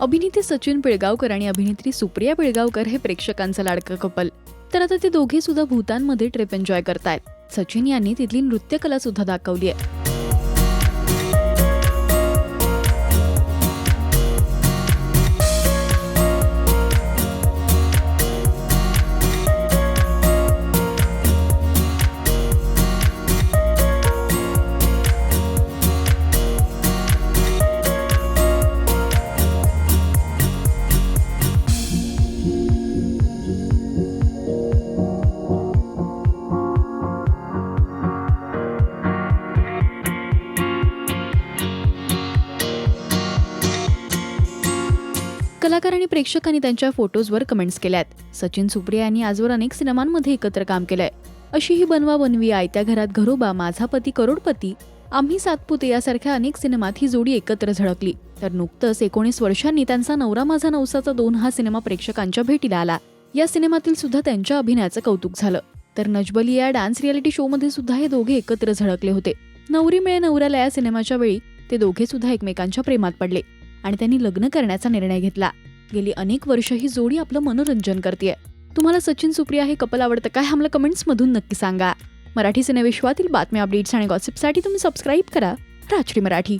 अभिनेते सचिन पिळगावकर आणि अभिनेत्री सुप्रिया पिळगावकर हे प्रेक्षकांचं लाडकं कपल. तर आता ते दोघे सुद्धा भूतानमध्ये ट्रिप एन्जॉय करतायत. सचिन यांनी तिथली नृत्यकला सुद्धा दाखवली आहे कलाकार आणि प्रेक्षकांनी त्यांच्या फोटोजवर कमेंट्स केल्या आहेत सचिन सुप्रिया यांनी आजवर अनेक सिनेमांमध्ये एकत्र काम केलंय. अशी ही बनवा बनवी आयत्या घरात घरोबा माझा पती करोडपती आम्ही सातपुते यासारख्या अनेक सिनेमात ही जोडी एकत्र झळकली. तर नुकतंच एकोणीस वर्षांनी त्यांचा नवरा माझा नवसाचा दोन हा सिनेमा प्रेक्षकांच्या भेटीला आला. या सिनेमातील सुद्धा त्यांच्या अभिनयाचं कौतुक झालं. तर नजबली या डान्स रियालिटी शो मध्ये सुद्धा हे दोघे एकत्र झळकले होते. नवरी मिळे नवऱ्याला या सिनेमाच्या वेळी ते दोघे सुद्धा एकमेकांच्या प्रेमात पडले. आणि त्यांनी लग्न करण्याचा निर्णय घेतला. गेली अनेक वर्ष ही जोडी आपलं मनोरंजन करते तुम्हाला सचिन सुप्रिया हे कपल आवडतं काय आम्हाला कमेंट्समधून नक्की सांगा. मराठी सिनेविश्वातील बातम्या अपडेट्स आणि गॉसिपसाठी तुम्ही सबस्क्राईब करा. राजश्री मराठी.